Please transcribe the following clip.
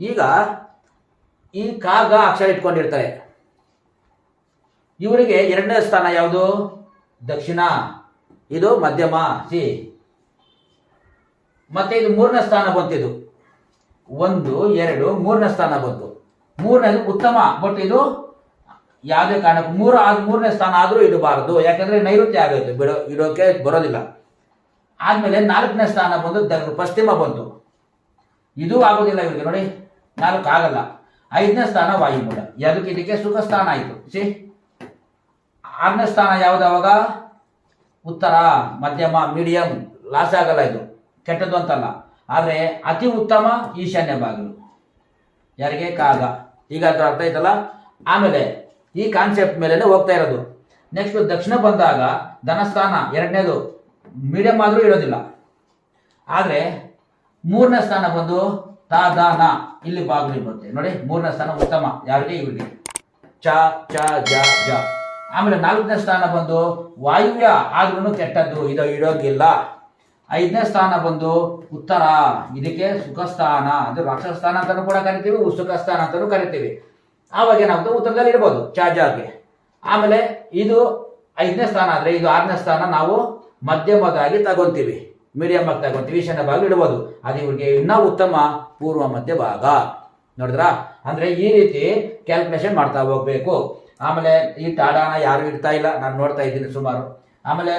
ಈಗ ಈ ಕಾಗ ಅಕ್ಷರ ಇಟ್ಕೊಂಡಿರ್ತಾರೆ. ಇವರಿಗೆ ಎರಡನೇ ಸ್ಥಾನ ಯಾವುದು? ದಕ್ಷಿಣ. ಇದು ಮಧ್ಯಮ. ಸಿ. ಮತ್ತೆ ಇದು ಮೂರನೇ ಸ್ಥಾನ ಬಂತಿದ್ದು ಒಂದು, ಎರಡು, ಮೂರನೇ ಸ್ಥಾನ ಬಂತು. ಮೂರನೇದು ಉತ್ತಮ, ಬಟ್ ಇದು ಯಾವುದೇ ಕಾರಣಕ್ಕೂ ಮೂರು ಆದ ಮೂರನೇ ಸ್ಥಾನ ಆದರೂ ಇಡಬಾರದು. ಯಾಕಂದ್ರೆ ನೈಋತ್ಯ ಆಗುತ್ತೆ ಬಿಡೋ, ಇಡೋಕೆ ಬರೋದಿಲ್ಲ. ಆದ್ಮೇಲೆ ನಾಲ್ಕನೇ ಸ್ಥಾನ ಬಂದು ಪಶ್ಚಿಮ ಬಂತು. ಇದು ಆಗೋದಿಲ್ಲ ಇವರಿಗೆ ನೋಡಿ. ನಾಲ್ಕು ಆಗಲ್ಲ ಐದನೇ ಸ್ಥಾನ ವಾಯುಮೂಲ ಅದಕ್ಕೆ ಇದಕ್ಕೆ ಸುಖ ಸ್ಥಾನ ಆಯಿತು. ಸಿ? ಆರನೇ ಸ್ಥಾನ ಯಾವುದಾವಾಗ ಉತ್ತರ, ಮಧ್ಯಮ ಮೀಡಿಯಂ ಲಾಸ್ ಆಗಲ್ಲ ಇದು. ಕೆಟ್ಟದ್ದು ಅಂತಲ್ಲ. ಆದರೆ ಅತಿ ಉತ್ತಮ ಈಶಾನ್ಯ ಬಾಗಿಲು. ಯಾರಿಗೆ? ಕಾಗ. ಈಗ ಅದರ ಅರ್ಥ ಆಯ್ತಲ್ಲ? ಆಮೇಲೆ ಈ ಕಾನ್ಸೆಪ್ಟ್ ಮೇಲೆ ಹೋಗ್ತಾ ಇರೋದು. ನೆಕ್ಸ್ಟ್ ದಕ್ಷಿಣ ಬಂದಾಗ ಧನಸ್ಥಾನ ಎರಡನೇದು ಮೀಡಿಯಂ ಆದರೂ ಇರೋದಿಲ್ಲ. ಆದರೆ ಮೂರನೇ ಸ್ಥಾನ ಬಂದು ತಾ ದ ನಾ ಇಲ್ಲಿ ಬಾಗಿಲು ಬರುತ್ತೆ. ನೋಡಿ, ಮೂರನೇ ಸ್ಥಾನ ಉತ್ತಮ. ಯಾರಿಗೆ? ಇವರಿಗೆ. ಚ ಚ, ಜ ಜ. ಆಮೇಲೆ ನಾಲ್ಕನೇ ಸ್ಥಾನ ಬಂದು ವಾಯುವ್ಯ. ಆದ್ರೂ ಕೆಟ್ಟದ್ದು. ಇದು ಇಡೋಗಿಲ್ಲ ಐದನೇ ಸ್ಥಾನ ಬಂದು ಉತ್ತರ. ಇದಕ್ಕೆ ಸುಖ ಸ್ಥಾನ ಅದು ರಾಕ್ಷಸ ಸ್ಥಾನ ಅಂತಾನೂ ಕೂಡ ಕರಿತೀವಿ ಸುಖ ಸ್ಥಾನ ಅಂತಾನೂ ಕರಿತೀವಿ. ಆವಾಗ ಏನಾಗುತ್ತೆ? ಉತ್ತರದಲ್ಲಿ ಇರ್ಬೋದು ಚಾಜಾಗೆ ಜಾಗೆ ಆಮೇಲೆ ಇದು ಐದನೇ ಸ್ಥಾನ ಆದ್ರೆ, ಇದು ಆರನೇ ಸ್ಥಾನ ನಾವು ಮಧ್ಯಮದಾಗಿ ತಗೊಂತೀವಿ. ಮೀಡಿಯಂ ತಗೊಂತೀವಿ ಈಶಾನ್ಯ ಭಾಗ ಇಡಬಹುದು ಅದು ಇವ್ರಿಗೆ ಇನ್ನೂ ಉತ್ತಮ ಪೂರ್ವ ಮಧ್ಯ ಭಾಗ. ನೋಡಿದ್ರಾ? ಅಂದ್ರೆ ಈ ರೀತಿ ಕ್ಯಾಲ್ಕುಲೇಷನ್ ಮಾಡ್ತಾ ಹೋಗ್ಬೇಕು. ಆಮೇಲೆ ಈ ಟಾಡಾನ ಯಾರು ಇರ್ತಾ ಇಲ್ಲ? ನಾನು ನೋಡ್ತಾ ಇದ್ದೀನಿ ಸುಮಾರು. ಆಮೇಲೆ